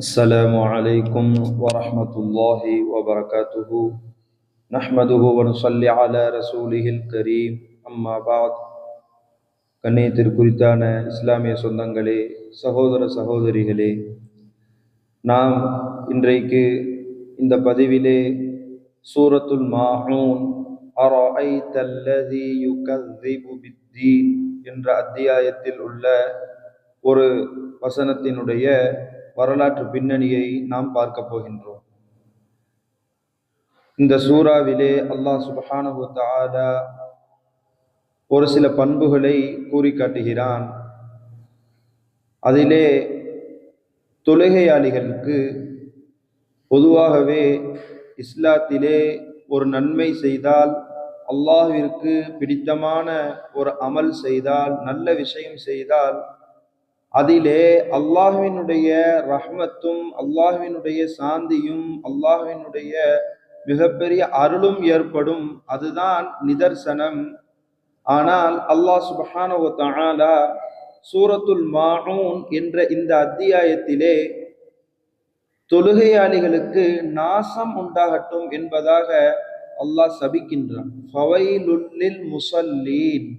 السلام عليكم ورحمة الله وبركاته نحمده ونصلي على رسوله الكريم أما بعد கண்ணியத்திற்குரித்தான இஸ்லாமிய சொந்தங்களே சகோதர சகோதரிகளே நாம் இன்றைக்கு இந்த பதிவிலே சூரத்துல் மாஊன் أرأيت الذي يكذب بالدين என்ற அத்தியாயத்தில் உள்ள ஒரு வசனத்தினுடைய வரலாற்று பின்னணியை நாம் பார்க்க போகின்றோம். இந்த சூறாவிலே அல்லாஹ் சுபஹானஹு தஆலா ஒரு சில பண்புகளை கூறி காட்டுகிறான் அதிலே தொழுகையாளிகளுக்கு பொதுவாகவே இஸ்லாத்திலே ஒரு நன்மை செய்தால் அல்லாஹிற்கு பிடித்தமான ஒரு அமல் செய்தால் நல்ல விஷயம் செய்தால் அதிலே அல்லாஹுவினுடைய ரஹ்மத்தும் அல்லாஹுவினுடைய சாந்தியும் அல்லாஹுவினுடைய மிகப்பெரிய அருளும் ஏற்படும். அதுதான் நிதர்சனம். ஆனால் அல்லாஹ் சுபஹானஹு சூரத்துல் மானூன் என்ற இந்த அத்தியாயத்திலே தொழுகையாளிகளுக்கு நாசம் உண்டாகட்டும் என்பதாக அல்லாஹ் சபிக்கின்றான். ஃபவைலுல்லில் முசல்லீன்.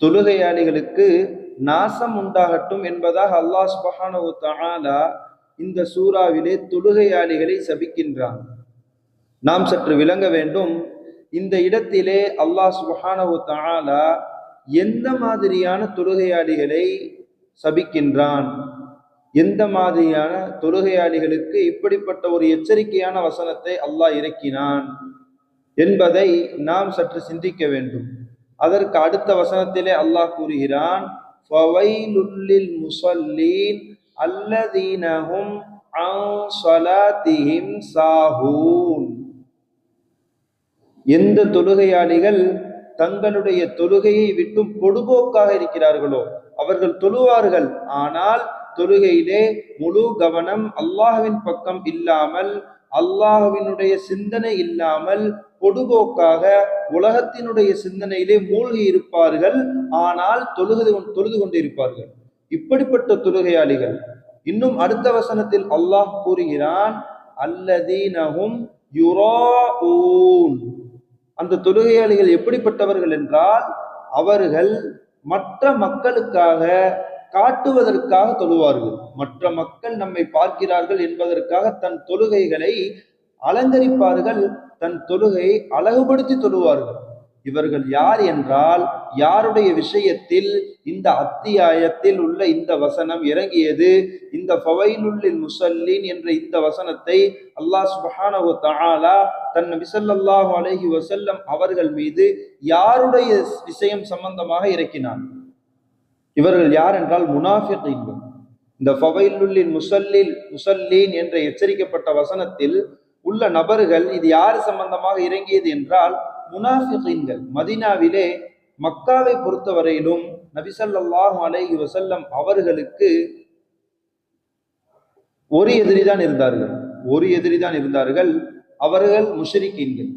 தொழுகையாளிகளுக்கு நாசம் உண்டாகட்டும் என்பதாக அல்லாஹ் சுபஹானு தஆலா இந்த சூறாவிலே தொழுகையாளிகளை சபிக்கின்றான். நாம் சற்று விளங்க வேண்டும். இந்த இடத்திலே அல்லாஹ் சுபஹானு தஆலா எந்த மாதிரியான தொழுகையாளிகளை சபிக்கின்றான்? எந்த மாதிரியான தொழுகையாளிகளுக்கு இப்படிப்பட்ட ஒரு எச்சரிக்கையான வசனத்தை அல்லாஹ் இறக்கினான் என்பதை நாம் சற்று சிந்திக்க வேண்டும். அதற்கு அடுத்த வசனத்திலே அல்லாஹ் கூறுகிறான் ஃபவைலுல்லில் முசல்லீன் அல்லதீனஹும் அன் சாஹூன் எந்த தொழுகையாளிகள் தங்களுடைய தொழுகையை விட்டும் பொடுபோக்காக இருக்கிறார்களோ அவர்கள் தொழுவார்கள். ஆனால் தொழுகையிலே முழு கவனம் அல்லாஹ்வின் பக்கம் இல்லாமல் அல்லாஹ்வினுடைய சிந்தனை இல்லாமல் பொடுபோக்காக உலகத்தினுடைய சிந்தனையிலே மூழ்கி இருப்பார்கள். ஆனால் தொழுது தொழுது கொண்டிருப்பார்கள் இப்படிப்பட்ட தொழுகையாளிகள். இன்னும் அடுத்த வசனத்தில் அல்லாஹ் கூறுகிறான் அல்லதீனஹும் யுராஊன். அந்த தொழுகையாளிகள் எப்படிப்பட்டவர்கள் என்றால் அவர்கள் மற்ற மக்களுக்காக காட்டுவதற்காக தொழுவார்கள். மற்ற மக்கள் நம்மை பார்க்கிறார்கள் என்பதற்காக தன் தொழுகைகளை அலங்கரிப்பார்கள் தன் தொழுகையை அழகுபடுத்தி தொழுவார்கள். இவர்கள் யார் என்றால் யாருடைய விஷயத்தில் இந்த அத்தியாயத்தில் உள்ள இந்த வசனம் இறங்கியது இந்த ஃபவைலுள்ளில் முசல்லின் என்ற இந்த வசனத்தை அல்லாஹ் சுபஹானஹு தஆலா தன் நபி அலஹி வசல்லம் அவர்கள் மீது யாருடைய விஷயம் சம்பந்தமாக இறக்கினான்? இவர்கள் யார் என்றால் முனாஃபிகீன்கள் இந்த ஃபவைலுல்லின் முசல்லில் முசல்லீன் என்ற எச்சரிக்கப்பட்ட வசனத்தில் உள்ள நபர்கள் இது யார் சம்பந்தமாக இறங்கியது என்றால் முனாஃபிகீன்கள் மதினாவிலே மக்காவை பொறுத்தவரையிலும் நபிசல்லாஹு அலைஹி வசல்லம் அவர்களுக்கு ஒரு எதிரிதான் இருந்தார்கள். ஒரு எதிரிதான் இருந்தார்கள். அவர்கள் முஷரிக்கீன்கள்.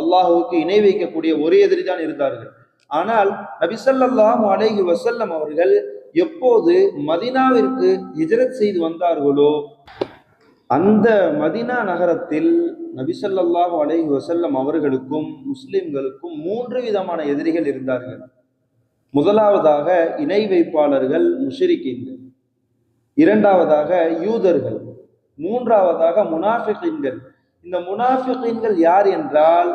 அல்லாஹுவுக்கு இணை வைக்கக்கூடிய ஒரு எதிரிதான் இருந்தார்கள். ஆனால் நபிசல்லாஹு அலேஹி வசல்லம் அவர்கள் எப்போது மதினாவிற்கு ஹிஜரத் செய்து வந்தார்களோ அந்த மதினா நகரத்தில் நபிசல்லாஹு அலேஹி வசல்லம் அவர்களுக்கும் முஸ்லிம்களுக்கும் மூன்று விதமான எதிரிகள் இருந்தார்கள். முதலாவதாக இணை வைப்பாளர்கள் முஷரிக்கின்கள் இரண்டாவதாக யூதர்கள் மூன்றாவதாக முனாஃபிகின்கள். இந்த முனாஃபிகின்கள் யார் என்றால்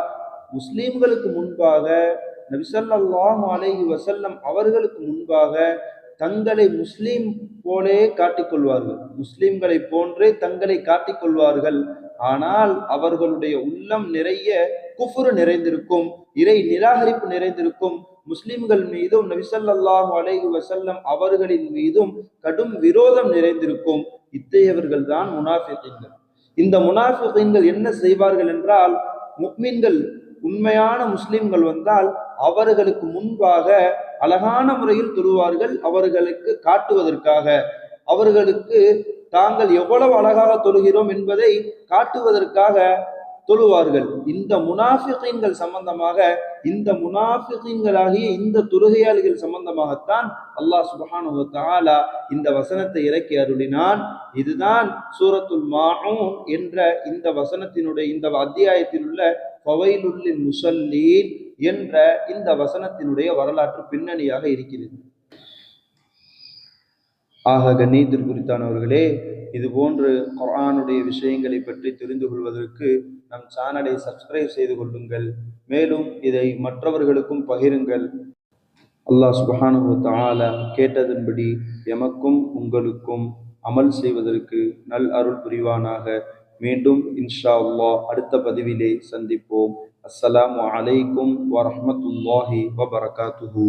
முஸ்லீம்களுக்கு முன்பாக நபிசல்லாஹு அலைஹி வசல்லம் அவர்களுக்கு முன்பாக தங்களை முஸ்லீம் போலே காட்டிக்கொள்வார்கள். முஸ்லீம்களை போன்றே தங்களை காட்டிக்கொள்வார்கள். ஆனால் அவர்களுடைய உள்ளம் நிறைய குஃபுரு நிறைந்திருக்கும் இறை நிராகரிப்பு நிறைந்திருக்கும். முஸ்லிம்கள் மீதும் நபிசல்லாஹு அலைஹி வசல்லம் அவர்களின் மீதும் கடும் விரோதம் நிறைந்திருக்கும். இத்தகையவர்கள் தான் முனாஃபிகீன்கள். இந்த முனாஃபிகீன்கள் என்ன செய்வார்கள் என்றால் முக்மீன்கள் உண்மையான முஸ்லிம்கள் வந்தால் அவர்களுக்கு முன்பாக அழகான முறையில் தொழுவார்கள் அவர்களுக்கு காட்டுவதற்காக. அவர்களுக்கு தாங்கள் எவ்வளவு அழகாக தொழுகிறோம் என்பதை காட்டுவதற்காக தொழுவார்கள். இந்த முனாஃபிகீன்கள் சம்பந்தமாக இந்த முனாஃபிகீன்களாகிய இந்த தொழுகையாளிகள் சம்பந்தமாகத்தான் அல்லாஹ் சுப்ஹானஹு வ இந்த வசனத்தை இறக்கி அருளினான். இதுதான் சூரத்துல் மாஊன் என்ற இந்த வசனத்தினுடைய இந்த அத்தியாயத்தில் உள்ள ஃபவைலுல்லில் முசல்லீன் என்ற இந்த வசனத்தினுடைய வரலாற்று பின்னணியாக இருக்கிறது. ஆக கண்ணியத்திற்கு குறித்தானவர்களே இது போன்று குரானுடைய விஷயங்களை பற்றி தெரிந்து கொள்வதற்கு நம் சேனலை சப்ஸ்கிரைப் செய்து கொள்ளுங்கள். மேலும் இதை மற்றவர்களுக்கும் பகிருங்கள். அல்லாஹ் சுபஹானு வ கேட்டதன்படி எமக்கும் உங்களுக்கும் அமல் செய்வதற்கு நல் அருள் புரிவானாக. மீண்டும் இன்ஷா அல்லாஹ் அடுத்த பதிவிலே சந்திப்போம். அஸ்ஸலாமு அலைக்கும் வரமத்துல்லாஹி வபரகாத்துஹூ.